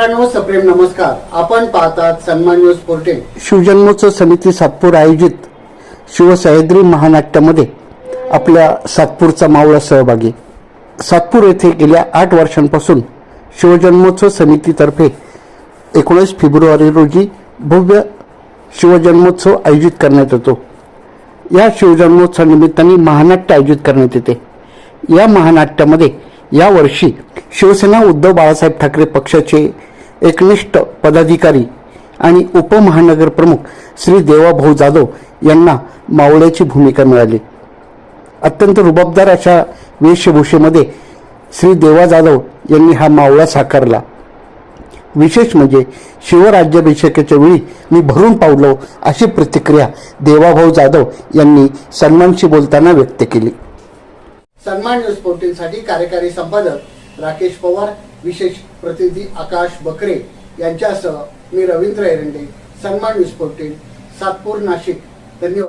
सप्रेम नमस्कार. आपण पाहतात सन्मान न्यूज फोर्टीन शिवजन्मोत्सव समिती सातपूर आयोजित शिवसह्याद्री महानाट्यामध्ये आपल्या सातपूरचा मावळा सहभागी. सातपूर येथे गेल्या आठ वर्षांपासून शिवजन्मोत्सव समितीतर्फे एकोणीस फेब्रुवारी रोजी भव्य शिवजन्मोत्सव आयोजित करण्यात येतो. या शिवजन्मोत्सव निमित्ताने महानाट्य आयोजित करण्यात येते. या महानाट्यामध्ये यावर्षी शिवसेना उद्धव बाळासाहेब ठाकरे पक्षाचे एकनिष्ठ पदाधिकारी आणि उपमहानगर प्रमुख श्री देवाभाऊ जाधव यांना मावळ्याची भूमिका मिळाली. अत्यंत रुबाबदार अशा वेशभूषेमध्ये श्री देवा जाधव यांनी हा मावळा साकारला. विशेष म्हणजे शिवराज्याभिषेकाच्या वेळी मी भरून पावलो अशी प्रतिक्रिया देवाभाऊ जाधव यांनी सन्मानशी बोलताना व्यक्त केली. सन्मान न्यूज पोर्टलसाठी कार्यकारी संपादक राकेश पवार विशेष प्रतिनिधी आकाश बकरे यांच्यासह मी रवींद्र एरंडे सन्मान न्यूज सातपूर नाशिक. धन्यवाद.